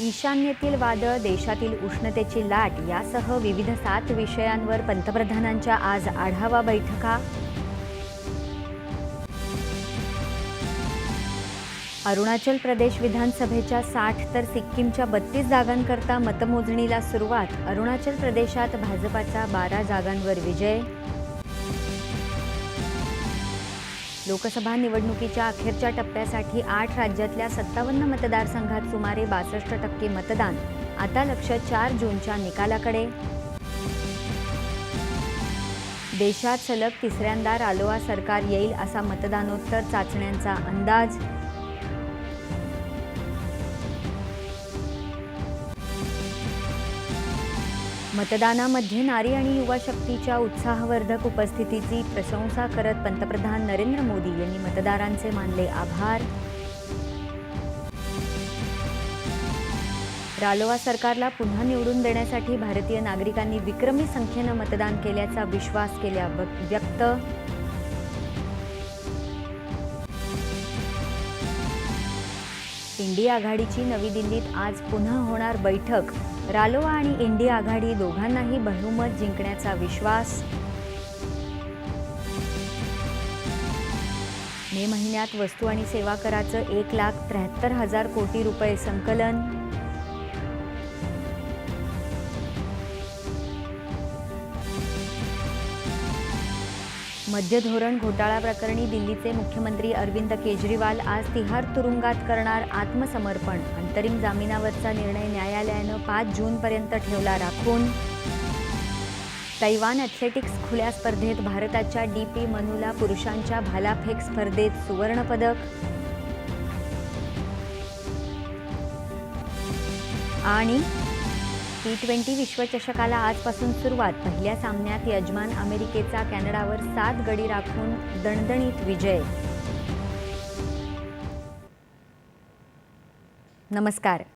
ईशान्येतील वादळ देशातील उष्णतेची लाट यासह विविध सात विषयांवर पंतप्रधानांच्या आज आढावा बैठका. अरुणाचल प्रदेश विधानसभेच्या साठ तर सिक्कीमच्या बत्तीस जागांकरता मतमोजणीला सुरुवात अरुणाचल प्रदेशात भाजपाचा बारा जागांवर विजय. लोकसभा निवडणुकीच्या अखेरच्या टप्प्यासाठी आठ राज्यातल्या सत्तावन्न मतदारसंघात सुमारे बासष्ट टक्के मतदान. आता लक्ष चार जूनच्या निकालाकडे. देशात सलग तिसऱ्यांदा रालोआ सरकार येईल असा मतदानोत्तर चाचण्यांचा अंदाज. मतदानामध्ये नारी आणि युवा शक्तीच्या उत्साहवर्धक उपस्थितीची प्रशंसा करत पंतप्रधान नरेंद्र मोदी यांनी मतदारांचे मानले आभार. रालोआ सरकारला पुन्हा निवडून देण्यासाठी भारतीय नागरिकांनी विक्रमी संख्येनं मतदान केल्याचा विश्वास केल्या व- व्यक्त. इंडी आघाडीची नवी दिल्लीत आज पुन्हा होणार बैठक. रालोआ आणि इंडी आघाडी दोघांनाही बहुमत जिंकण्याचा विश्वास. मे महिन्यात वस्तू आणि सेवा कराचं एक लाख त्र्याहत्तर हजार कोटी रुपये संकलन. मद्य धोरण घोटाळा प्रकरणी दिल्लीचे मुख्यमंत्री अरविंद केजरीवाल आज तिहार तुरुंगात करणार आत्मसमर्पण. अंतरिम जामिनावरचा निर्णय न्यायालयानं पाच जूनपर्यंत ठेवला राखून. तैवान ॲथलेटिक्स खुल्या स्पर्धेत भारताच्या डी पी मनूला पुरुषांच्या भालाफेक स्पर्धेत सुवर्णपदक. आणि टी ट्वेंटी विश्वचषकाला आजपासून सुरुवात. पहिल्या सामन्यात यजमान अमेरिकेचा कॅनडावर सात गडी राखून दणदणीत विजय. नमस्कार.